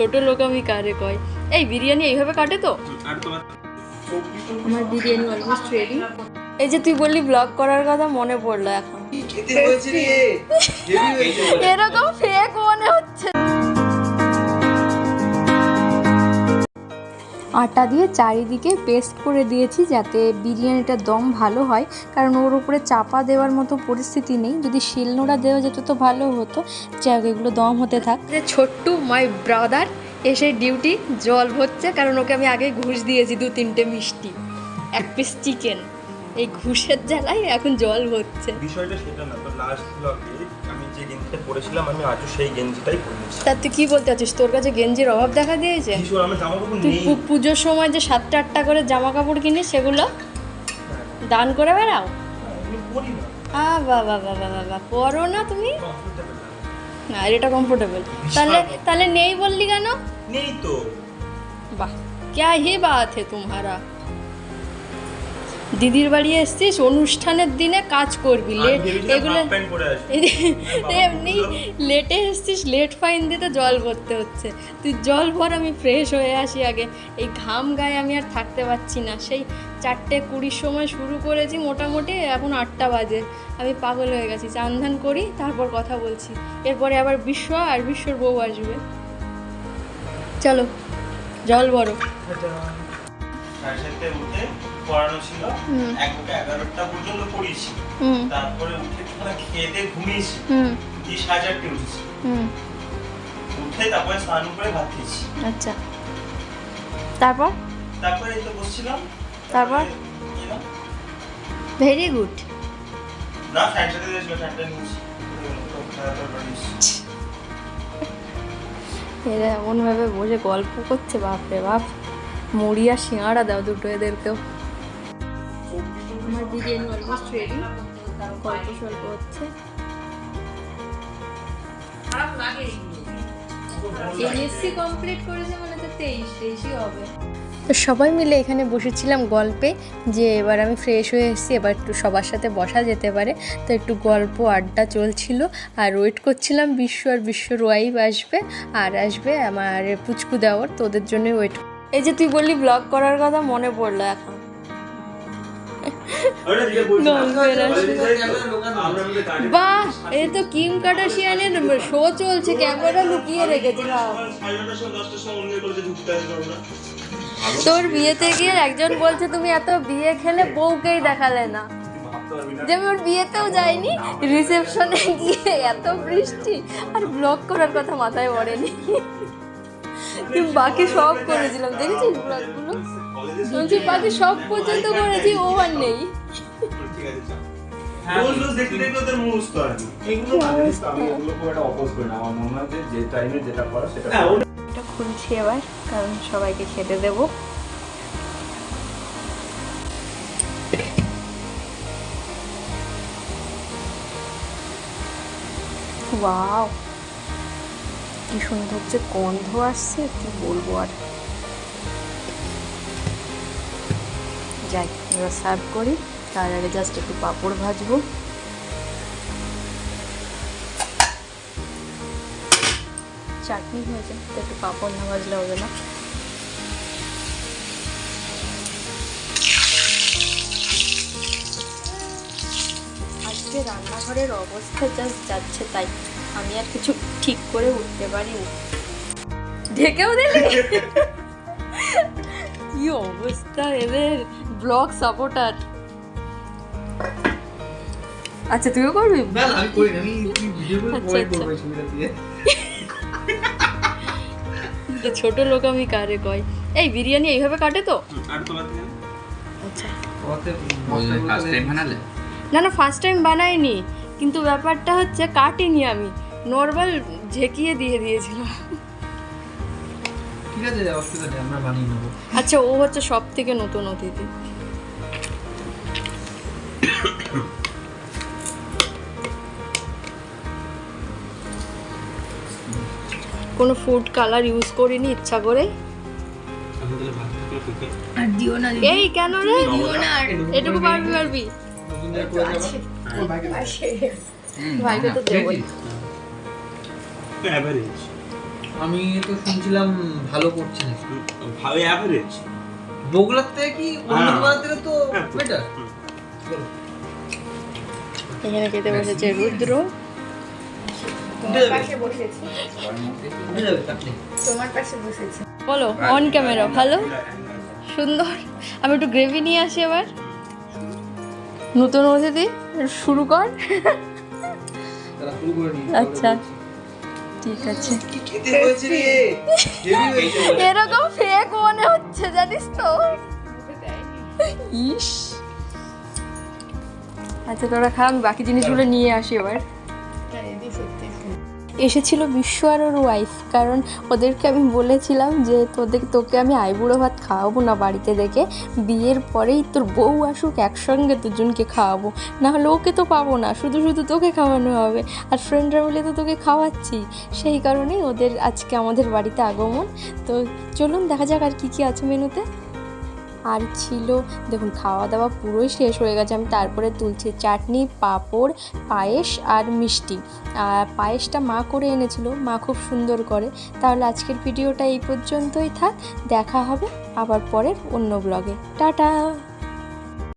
ছোট লোক আমি কারে কয়? এই বিরিয়ানি এইভাবে কাটে তো? আমার বিরিয়ানি অলমোস্ট রেডি এই যে তুই বললি ব্লগ করার কথা মনে পড়ল এখন। এরকম আটা দিয়ে চারিদিকে পেস্ট করে দিয়েছি যাতে বিরিয়ানিটার দম ভালো হয়। কারণ ওর উপরে চাপা দেওয়ার মতো পরিস্থিতি নেই। যদি শিলনোড়া দেওয়া যেত তো ভালো হতো। যাই হোক এগুলো দম হতে থাক। ছোট্টু মাই ব্রাদার এসে ডিউটি জল ভরছে। কারণ ওকে আমি আগে ঘুষ দিয়েছি দু তিনটে মিষ্টি। এক পিস চিকেন এই ঘুষের জ্বালায় এখন জল ভরছে। বিষয়টা সেটা না তো লাস্ট ব্লগে যে গেঞ্জিটা পরেছিলাম আমি আজও সেই গেঞ্জিটাই পরেছি তা তুই কি বলতে চাচ্ছিস? তোর কাছে গেঞ্জির অভাব দেখা দিয়েছে? কিশোর আমার জামা কাপড় তুই নেই। পু- পুজোর সময় যে সাতটা আটটা করে জামা কাপড় কিনিস সেগুলো দান করে বেড়াও? আমি পরি না আ বাবা বাবা বাবা পরো না তুমি। comfortable না। না এটা কমফোর্টেবল তাহলে তাহলে নেই বললি কেন? নেই তো। বাহ ক্যা হি বাত হে তোমারা দিদির বাড়ি এসছিস অনুষ্ঠানের দিনে কাজ করবি লেট এগুলো। এমনি লেটে এসছিস লেট ফাইন দিতে জল ভরতে হচ্ছে। তুই জল ভর আমি ফ্রেশ হয়ে আসি আগে। এই ঘাম গায়ে আমি আর থাকতে পারছি না। সেই চারটে কুড়ির সময় শুরু করেছি মোটামুটি এখন আটটা বাজে। আমি পাগল হয়ে গেছি। চান ধান করি তারপর কথা বলছি। এরপরে আবার বিশ্ব আর বিশ্বর বউ আসবে। চলো জল উঠে পড়ানো ছিল। একটা এগারোটা পর্যন্ত পড়িয়েছি। তারপরে উঠে তোমরা খেয়ে দিয়ে ঘুমিয়েছি। হুম। দিয়ে সাড়ে চারটে উঠেছি উঠে তারপরে স্নান করে ভাত খেয়েছি। আচ্ছা। তারপর? তারপরে এই তো বসছিলাম। তারপর? ভেরি গুড না সাড়ে দিয়েছিল সাড়ে। এরা এমনভাবে বসে গল্প করছে বাপরে বাপ। মুড়ি আর সিঙাড়া দাও দুটো এদেরকেও। আমার বিরিয়ানি অলমোস্ট রেডি গল্প স্বল্প হচ্ছে। এমএসসি কমপ্লিট করেছে মানে তো তেইশ তেইশই হবে। তো সবাই মিলে এখানে বসেছিলাম গল্পে যে এবার আমি ফ্রেশ হয়ে এসেছি এবার একটু সবার সাথে বসা যেতে পারে। তো একটু গল্প আড্ডা চলছিল আর ওয়েট করছিলাম বিশ্ব আর বিশ্বর ওয়াইফ আসবে আর আসবে আমার পুচকু দেওয়ার তো ওদের জন্যই ওয়েট এই যে তুই বললি ব্লগ করার কথা মনে পড়ল এখন। বাহ এই তো কিম কার্ডাশিয়ানের শো চলছে ক্যামেরা লুকিয়ে রেখেছে তোর বিয়েতে গিয়ে একজন বলছে, তুমি এত বিয়ে খেলে বউকেই দেখালে না। ভাবতে পারবি না যে আমি ওর বিয়েতেও যায়নি রিসেপশনে গিয়ে এত বৃষ্টি, আর ব্লগ করার কথা মাথায় পড়েনি। বাকি সব করেছিলাম, দেখেছিস বলছি বাকি সব পর্যন্ত করেছি ও আর নেই। আর মনে হয় যে যে টাইমে যেটা করা সেটা হ্যাঁ, করা। এটা খুলছি এবার কারণ সবাইকে খেতে দেবো। ওয়াও কি সুন্দর যে গন্ধ আসছে কি বলব আর। যাই এবার সার্ভ করি। তার আগে জাস্ট একটু পাঁপড় ভাজবো। চাটনি হয়েছে তো একটু পাঁপড় না ভাজলে হবে না। আজকে রান্নাঘরের অবস্থা জাস্ট যাচ্ছে তাই। আমি আর কিছু ঠিক করে উঠতে পারিনি। ঢেকেও দিলি? কি অবস্থা এদের? Blog supporter. আচ্ছা তুইও করবি? না আমি করি না আমি ভিডিও করে আচ্ছা, আচ্ছা। করব এই দিয়ে। তো ছোট লোক আমি কারে কয়? এই বিরিয়ানি এইভাবে কাটে তো? আচ্ছা। ওতে ফার্স্ট টাইম বানালে? না না ফার্স্ট টাইম বানাইনি কিন্তু ব্যাপারটা হচ্ছে কাটিনি আমি। নর্মাল ঝেঁকিয়ে দিয়ে দিয়েছিলাম। ঠিক আছে অসুবিধা নেই আমরা বানিয়ে নেব। আচ্ছা ও হচ্ছে সব থেকে নতুন অতিথি। কোনো ফুড কালার ইউজ করিনি ইচ্ছা করে? এই কেন রে? এটুকু পারবি পারবি করে যাব ভাইকে তো দেবো। অ্যাভারেজ আমি তো শুনছিলাম ভালো করছে না ভালো অ্যাভারেজ বগুড়ার থেকে কি অন্য হ্যাঁ। থেকে তো হ্যাঁ। বেটার এখানে খেতে বসেছে রুদ্র। বলো অন ক্যামেরা ভালো? সুন্দর। আমি একটু গ্রেভি নিয়ে আসি এবার। নতুন অতিথি শুরু কর। আচ্ছা। ঠিক আছে। হয়েছে এরকম ফেক মনে হচ্ছে জানিস তো। ইস। আচ্ছা তোরা খা আমি বাকি জিনিসগুলো নিয়ে আসি এবার। এসেছিল বিশ্ব আর ওর ওয়াইফ কারণ ওদেরকে আমি বলেছিলাম যে তোদের, তোকে আমি আইবুড়ো ভাত খাওয়াবো না বাড়িতে দেখে। বিয়ের পরেই তোর বউ আসুক, একসঙ্গে দুজনকে খাওয়াবো। না হলে ওকে তো পাবো না, শুধু শুধু তোকে খাওয়ানো হবে। আর ফ্রেন্ডরা মিলে তো তোকে খাওয়াচ্ছি। সেই কারণেই ওদের আজকে আমাদের বাড়িতে আগমন। তো চলুন, দেখা যাক আর কী কী আছে মেনুতে আর ছিল, দেখুন খাওয়া দাওয়া পুরোই শেষ হয়ে গেছে। আমি তারপরে তুলছি চাটনি, পাঁপড়, পায়েস আর মিষ্টি। আর পায়েসটা মা করে এনেছিল, মা খুব সুন্দর করে। তাহলে আজকের ভিডিওটা এই পর্যন্তই থাক। দেখা হবে আবার পরের অন্য ব্লগে টাটা!